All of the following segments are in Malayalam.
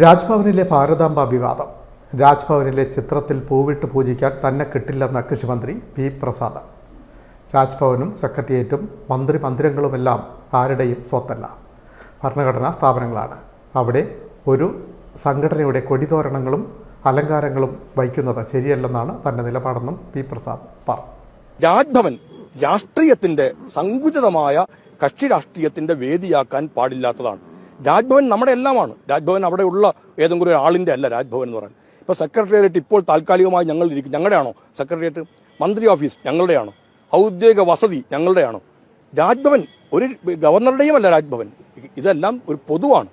രാജ്ഭവനിലെ ഭാരതാംബ വിവാദം. രാജ്ഭവനിലെ ചിത്രത്തിൽ പൂവിട്ട് പൂജിക്കാൻ തന്നെ കിട്ടില്ലെന്ന കൃഷിമന്ത്രി പി പ്രസാദ്. രാജ്ഭവനും സെക്രട്ടേറിയറ്റും മന്ത്രി മന്ദിരങ്ങളുമെല്ലാം ആരുടെയും സ്വത്തല്ല. ഭരണഘടനാ സ്ഥാപനങ്ങളാണ്. അവിടെ ഒരു സംഘടനയുടെ കൊടിതോരണങ്ങളും അലങ്കാരങ്ങളും വയ്ക്കുന്നത് ശരിയല്ലെന്നാണ് തന്റെ നിലപാടെന്നും പി പ്രസാദ് പറഞ്ഞു. രാജ്ഭവൻ രാഷ്ട്രീയത്തിന്റെ സങ്കുചിതമായ കക്ഷി രാഷ്ട്രീയത്തിന്റെ വേദിയാക്കാൻ പാടില്ലാത്തതാണ്. രാജ്ഭവൻ നമ്മുടെ എല്ലാമാണ്. രാജ്ഭവൻ ഉള്ള ഏതെങ്കിലും ഒരു ആളിന്റെ അല്ല രാജ്ഭവൻ എന്ന് പറയുന്നത് ഇപ്പോൾ സെക്രട്ടേറിയറ്റ് ഇപ്പോൾ താൽക്കാലികമായി ഞങ്ങൾ ഇരിക്കും ഞങ്ങളുടെയാണോ? സെക്രട്ടേറിയറ്റ് മന്ത്രി ഓഫീസ് ഞങ്ങളുടെയാണോ? ഔദ്യോഗിക വസതി ഞങ്ങളുടെയാണോ? രാജ്ഭവൻ ഒരു ഗവർണറുടെയും അല്ല രാജ്ഭവൻ. ഇതെല്ലാം ഒരു പൊതുവാണ്.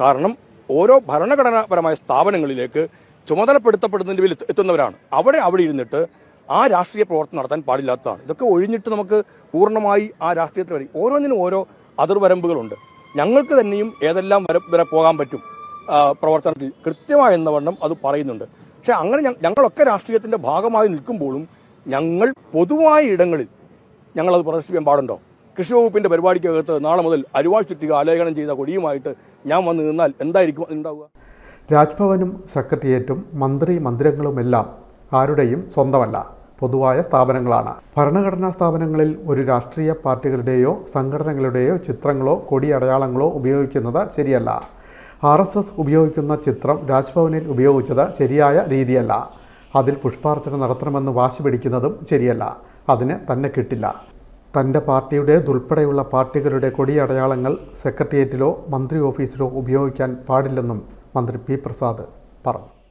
കാരണം ഓരോ ഭരണഘടനാപരമായ സ്ഥാപനങ്ങളിലേക്ക് ചുമതലപ്പെടുത്തപ്പെടുന്നതിന്റെ പേരിൽ എത്തുന്നവരാണ്. അവിടെ അവിടെ ഇരുന്നിട്ട് ആ രാഷ്ട്രീയ പ്രവർത്തനം നടത്താൻ പാടില്ലാത്തതാണ്. ഇതൊക്കെ ഒഴിഞ്ഞിട്ട് നമുക്ക് പൂർണമായി ആ രാഷ്ട്രീയത്തിൽ വരും ഓരോന്നിനും ഓരോ അതിർവരമ്പുകളുണ്ട്. ഞങ്ങൾക്ക് തന്നെയും ഏതെല്ലാം വരെ വരെ പോകാൻ പറ്റും പ്രവർത്തനത്തിൽ കൃത്യമായ എന്ന വണ്ണം അത് പറയുന്നുണ്ട്. പക്ഷെ അങ്ങനെ ഞങ്ങളൊക്കെ രാഷ്ട്രീയത്തിന്റെ ഭാഗമായി നിൽക്കുമ്പോഴും ഞങ്ങൾ പൊതുവായ ഇടങ്ങളിൽ ഞങ്ങളത് പ്രദർശിപ്പിക്കാൻ പാടുണ്ടോ? കൃഷി വകുപ്പിന്റെ പരിപാടിക്കകത്ത് നാളെ മുതൽ അരുവാൾ ചുറ്റിക ആലേഖനം ചെയ്ത കൊടിയുമായിട്ട് ഞാൻ വന്ന് നിന്നാൽ എന്തായിരിക്കും ഉണ്ടാവുക? രാജ്ഭവനും സെക്രട്ടേറിയറ്റും മന്ത്രി മന്ദിരങ്ങളുമെല്ലാം ആരുടെയും സ്വന്തമല്ല. പൊതുവായ സ്ഥാപനങ്ങളാണ്. ഭരണഘടനാ സ്ഥാപനങ്ങളിൽ ഒരു രാഷ്ട്രീയ പാർട്ടികളുടെയോ സംഘടനകളുടെയോ ചിത്രങ്ങളോ കൊടി അടയാളങ്ങളോ ഉപയോഗിക്കുന്നത് ശരിയല്ല. ആർ എസ് എസ് ഉപയോഗിക്കുന്ന ചിത്രം രാജ്ഭവനിൽ ഉപയോഗിച്ചത് ശരിയായ രീതിയല്ല. അതിൽ പുഷ്പാർച്ചന നടത്തണമെന്ന് വാശി പിടിക്കുന്നതും ശരിയല്ല. അതിന് തന്നെ കിട്ടില്ല. തന്റെ പാർട്ടിയുടേതുൾപ്പെടെയുള്ള പാർട്ടികളുടെ കൊടി അടയാളങ്ങൾ സെക്രട്ടേറിയറ്റിലോ മന്ത്രി ഓഫീസിലോ ഉപയോഗിക്കാൻ പാടില്ലെന്നും മന്ത്രി പി പ്രസാദ് പറഞ്ഞു.